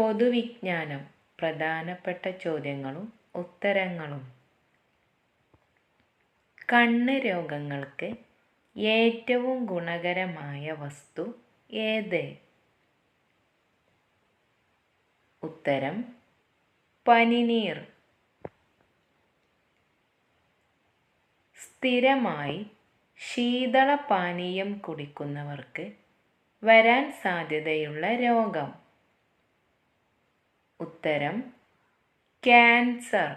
പൊതുവിജ്ഞാനം. പ്രധാനപ്പെട്ട ചോദ്യങ്ങളും ഉത്തരങ്ങളും. കണ്ണ് രോഗങ്ങൾക്ക് ഏറ്റവും ഗുണകരമായ വസ്തു ഏത്? ഉത്തരം പനിനീർ. സ്ഥിരമായി ശീതളപാനീയം കുടിക്കുന്നവർക്ക് വരാൻ സാധ്യതയുള്ള രോഗം. ഉത്തരം ക്യാൻസർ.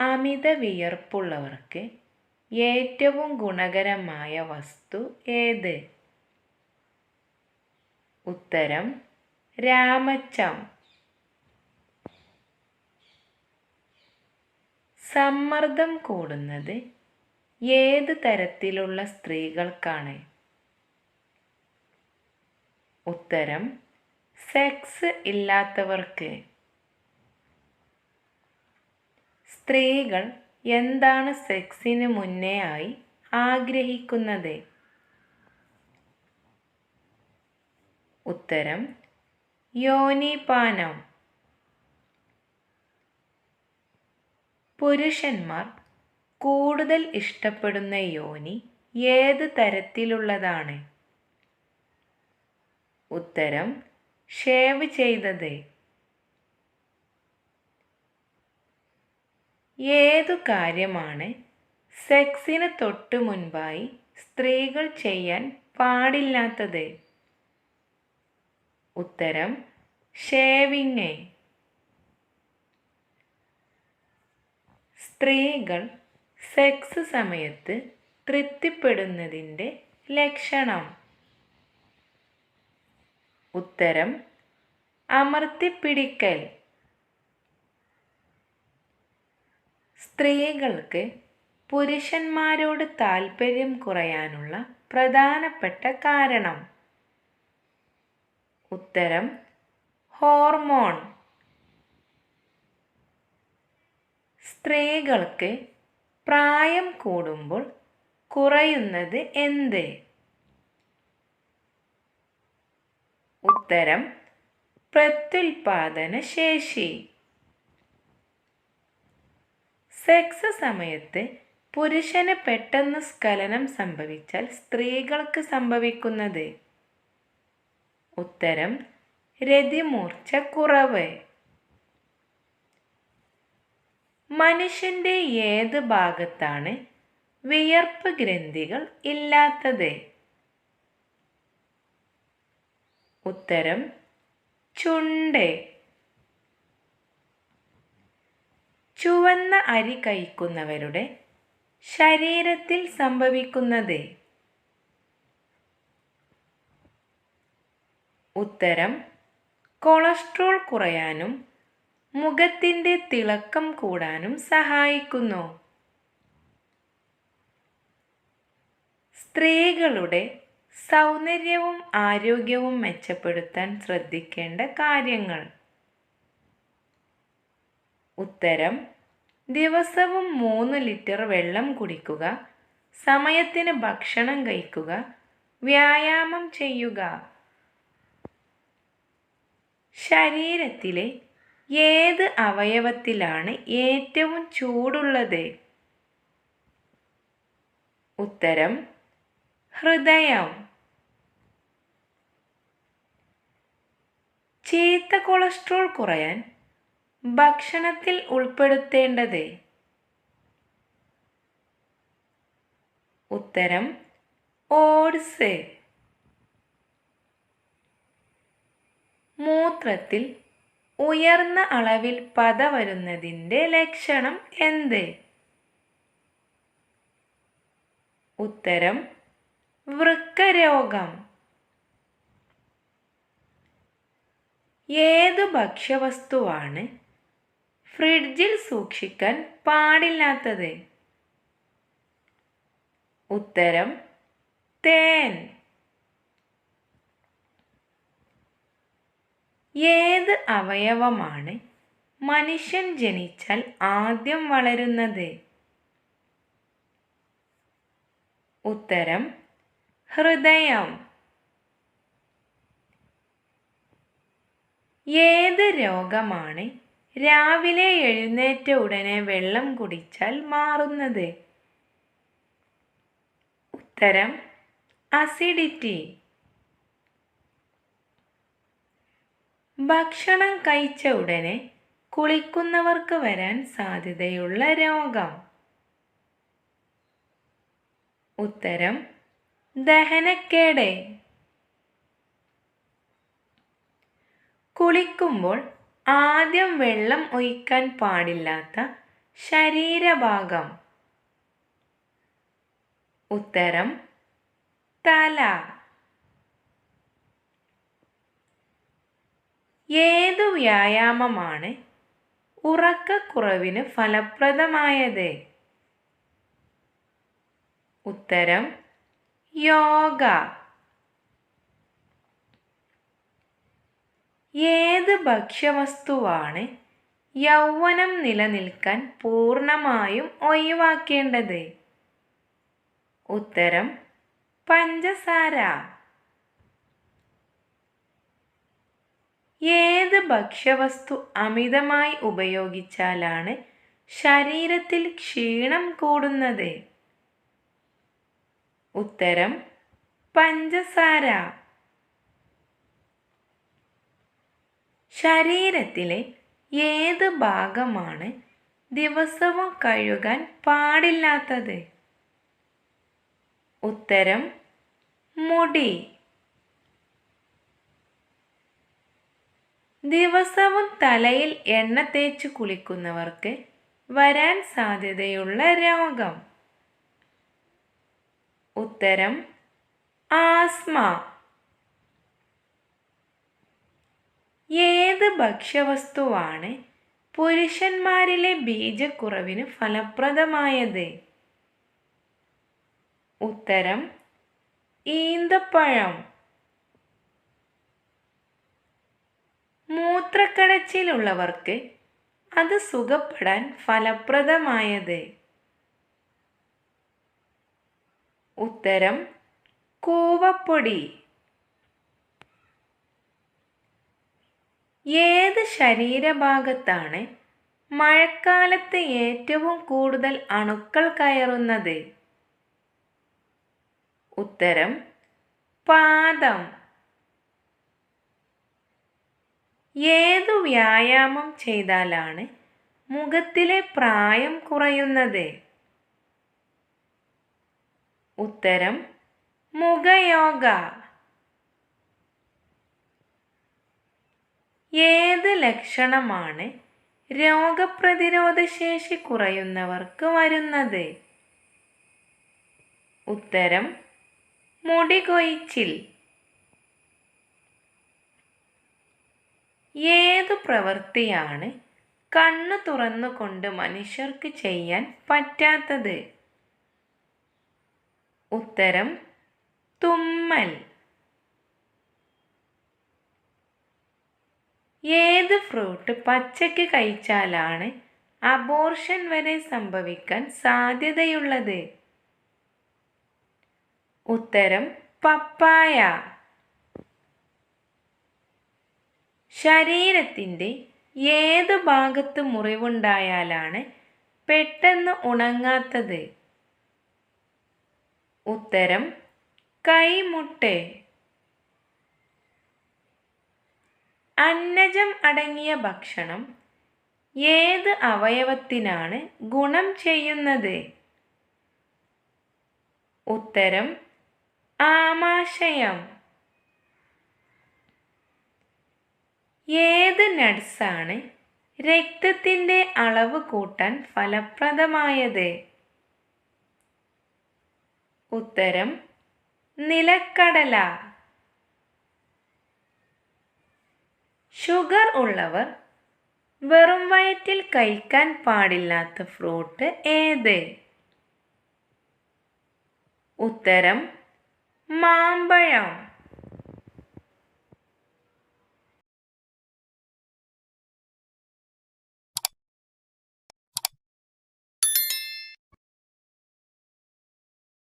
അമിത വിയർപ്പുള്ളവർക്ക് ഏറ്റവും ഗുണകരമായ വസ്തു ഏത്? ഉത്തരം രാമച്ചം. സമ്മർദ്ദം കൂടുന്നത് ഏത് തരത്തിലുള്ള സ്ത്രീകൾക്കാണ്? ഉത്തരം സെക്സ് ഇല്ലാത്തവർക്ക്. സ്ത്രീകൾ എന്താണ് സെക്സിന് മുന്നേ ആയി ആഗ്രഹിക്കുന്നത്? ഉത്തരം യോനിപാനം പുരുഷന്മാർ കൂടുതൽ ഇഷ്ടപ്പെടുന്ന യോനി ഏത് തരത്തിലുള്ളതാണ്? ഉത്തരം ഷേവ് ചെയ്തത്. ഏതു കാര്യമാണ് സെക്സിന് തൊട്ടു മുൻപായി സ്ത്രീകൾ ചെയ്യാൻ പാടില്ലാത്തത്? ഉത്തരം ഷേവിങ്. സ്ത്രീകൾ സെക്സ് സമയത്ത് തൃപ്തിപ്പെടുന്നതിന്റെ ലക്ഷണം. ഉത്തരം അമർത്തിപ്പിടിക്കൽ. സ്ത്രീകൾക്ക് പുരുഷന്മാരോട് താൽപ്പര്യം കുറയാനുള്ള പ്രധാനപ്പെട്ട കാരണം. ഉത്തരം ഹോർമോൺ. സ്ത്രീകൾക്ക് പ്രായം കൂടുമ്പോൾ കുറയുന്നത് എന്ത്? ഉത്തരം പ്രത്യുൽപാദന ശേഷി. സെക്സ് സമയത്ത് പുരുഷന് പെട്ടെന്ന് സ്ഖലനം സംഭവിച്ചാൽ സ്ത്രീകൾക്ക് സംഭവിക്കുന്നത്. ഉത്തരം രതിമൂർച്ച കുറവ്. മനുഷ്യന്റെ ഏത് ഭാഗത്താണ് വിയർപ്പ് ഗ്രന്ഥികൾ ഇല്ലാത്തത്? ഉത്തരം ചുണ്ട്. ചുവന്ന അരി കഴിക്കുന്നവരുടെ ശരീരത്തിൽ സംഭവിക്കുന്നത്. ഉത്തരം കൊളസ്ട്രോൾ കുറയാനും മുഖത്തിന്റെ തിളക്കം കൂടാനും സഹായിക്കുന്നു. സ്ത്രീകളുടെ സൗന്ദര്യവും ആരോഗ്യവും മെച്ചപ്പെടുത്താൻ ശ്രദ്ധിക്കേണ്ട കാര്യങ്ങൾ. ഉത്തരം ദിവസവും മൂന്ന് ലിറ്റർ വെള്ളം കുടിക്കുക സമയത്തിന് ഭക്ഷണം കഴിക്കുക വ്യായാമം ചെയ്യുക. ശരീരത്തിലെ ഏത് അവയവത്തിലാണ് ഏറ്റവും ചൂടുള്ളത്? ഉത്തരം ഹൃദയം. ചീത്ത കൊളസ്ട്രോൾ കുറയാൻ ഭക്ഷണത്തിൽ ഉൾപ്പെടുത്തേണ്ടത്? ഉത്തരം ഓട്സ്. മൂത്രത്തിൽ ഉയർന്ന അളവിൽ പത വരുന്നതിന്റെ ലക്ഷണം എന്ത്? ഉത്തരം വൃക്കരോഗം. ഏതു ഭക്ഷ്യവസ്തുവാണ് ഫ്രിഡ്ജിൽ സൂക്ഷിക്കാൻ പാടില്ലാത്തത്? ഉത്തരം തേൻ. ഏത് അവയവമാണ് മനുഷ്യൻ ജനിച്ചാൽ ആദ്യം വളരുന്നത്? ഉത്തരം ഹൃദയം. ഏത് രോഗമാണ്? രാവിലെ എഴുന്നേറ്റ ഉടനെ വെള്ളം കുടിച്ചാൽ മാറുന്നത്? ഉത്തരം അസിഡിറ്റി. ഭക്ഷണം കഴിച്ച ഉടനെ കുളിക്കുന്നവർക്ക് വരാൻ സാധ്യതയുള്ള രോഗം. ഉത്തരം ദഹനക്കേട്. കുളിക്കുമ്പോൾ ആദ്യം വെള്ളം ഒഴിക്കാൻ പാടില്ലാത്ത ശരീരഭാഗം. ഉത്തരം തല. ഏതു വ്യായാമമാണ് ഉറക്കക്കുറവിന് ഫലപ്രദമായത്? ഉത്തരം യോഗ. ഏത് ഭക്ഷ്യവസ്തുവാണ് യൗവനം നിലനിൽക്കാൻ പൂർണമായും ഒഴിവാക്കേണ്ടത്? ഉത്തരം പഞ്ചസാര. ഏത് ഭക്ഷ്യവസ്തു അമിതമായി ഉപയോഗിച്ചാലാണ് ശരീരത്തിൽ ക്ഷീണം കൂടുന്നത്? ഉത്തരം പഞ്ചസാര. ശരീരത്തിലെ ഏത് ഭാഗമാണ് ദിവസവും കഴുകാൻ പാടില്ലാത്തത്? ഉത്തരം മുടി. ദിവസവും തലയിൽ എണ്ണ തേച്ച് കുളിക്കുന്നവർക്ക് വരാൻ സാധ്യതയുള്ള രോഗം. ഉത്തരം ആസ്മ. ഏത് ഭക്ഷ്യവസ്തുവാണ് പുരുഷന്മാരിലെ ബീജക്കുറവിന് ഫലപ്രദമായത്? ഉത്തരം ഈന്തപ്പഴം. മൂത്രക്കടച്ചിലുള്ളവർക്ക് അത് സുഖപ്പെടാൻ ഫലപ്രദമായത്? ഉത്തരം കൂവപ്പൊടി. ഏത് ശരീരഭാഗത്താണ് മഴക്കാലത്ത് ഏറ്റവും കൂടുതൽ അണുക്കൾ കയറുന്നത്? ഉത്തരം പാദം. ഏതു വ്യായാമം ചെയ്താലാണ് മുഖത്തിലെ പ്രായം കുറയുന്നത്? ഉത്തരം മുഖയോഗ. ഏത് ലക്ഷണമാണ് രോഗപ്രതിരോധ ശേഷി കുറയുന്നവർക്ക് വരുന്നത്? ഉത്തരം മുടി കൊയ്ച്ചിൽ ഏതു പ്രവൃത്തിയാണ് കണ്ണു തുറന്നുകൊണ്ട് മനുഷ്യർക്ക് ചെയ്യാൻ പറ്റാത്തത്? ഉത്തരം തുമ്മൽ. ഏത് ഫ്രൂട്ട് പച്ചയ്ക്ക് കഴിച്ചാലാണ് അബോർഷൻ വരെ സംഭവിക്കാൻ സാധ്യതയുള്ളത്? ഉത്തരം പപ്പായ. ശരീരത്തിന്റെ ഏത് ഭാഗത്ത് മുറിവുണ്ടായാലാണ് പെട്ടെന്ന് ഉണങ്ങാത്തത്? ഉത്തരം കൈമുട്ട്. അന്നജം അടങ്ങിയ ഭക്ഷണം ഏത് അവയവത്തിനാണ് ഗുണം ചെയ്യുന്നത്? ഉത്തരം ആമാശയം. ഏത് നട്സാണ് രക്തത്തിന്റെ അളവ് കൂട്ടാൻ ഫലപ്രദമായത്? ഉത്തരം നിലക്കടല. ഷുഗർ ഉള്ളവർ വെറും വയറ്റിൽ കഴിക്കാൻ പാടില്ലാത്ത ഫ്രൂട്ട് ഏത്? ഉത്തരം മാമ്പഴം.